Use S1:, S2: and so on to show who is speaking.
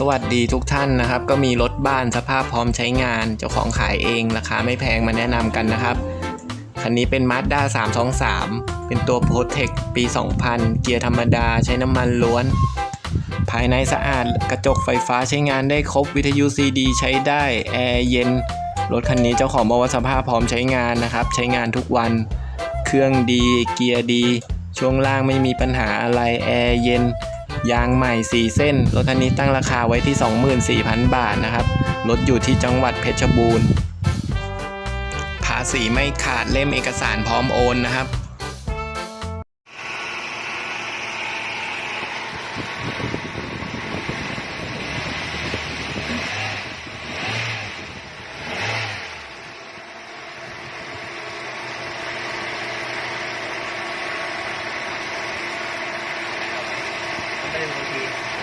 S1: สวัสดีทุกท่านนะครับ ก็มีรถบ้านสภาพพร้อมใช้งาน เจ้าของขายเองราคาไม่แพงมาแนะนำกันนะครับ คันนี้เป็น Mazda 323 เป็นตัว Protect ปี 2000 เกียร์ธรรมดาใช้น้ำมันล้วน ภายในสะอาดกระจกไฟฟ้าใช้งานได้ครบวิทยุ CD ใช้ได้ แอร์เย็น รถคันนี้เจ้าของบอกว่าสภาพพร้อมใช้งานนะครับ ใช้งานทุกวัน เครื่องดี เกียร์ดี ช่วงล่างไม่มีปัญหาอะไรแอร์เย็น ยางใหม่ 4 เส้น รถคันนี้ตั้งราคาไว้ที่ 24,000 บาทนะครับ รถอยู่ที่จังหวัดเพชรบูรณ์ ภาษีไม่ขาดเล่มเอกสารพร้อมโอนนะครับ
S2: Thank you.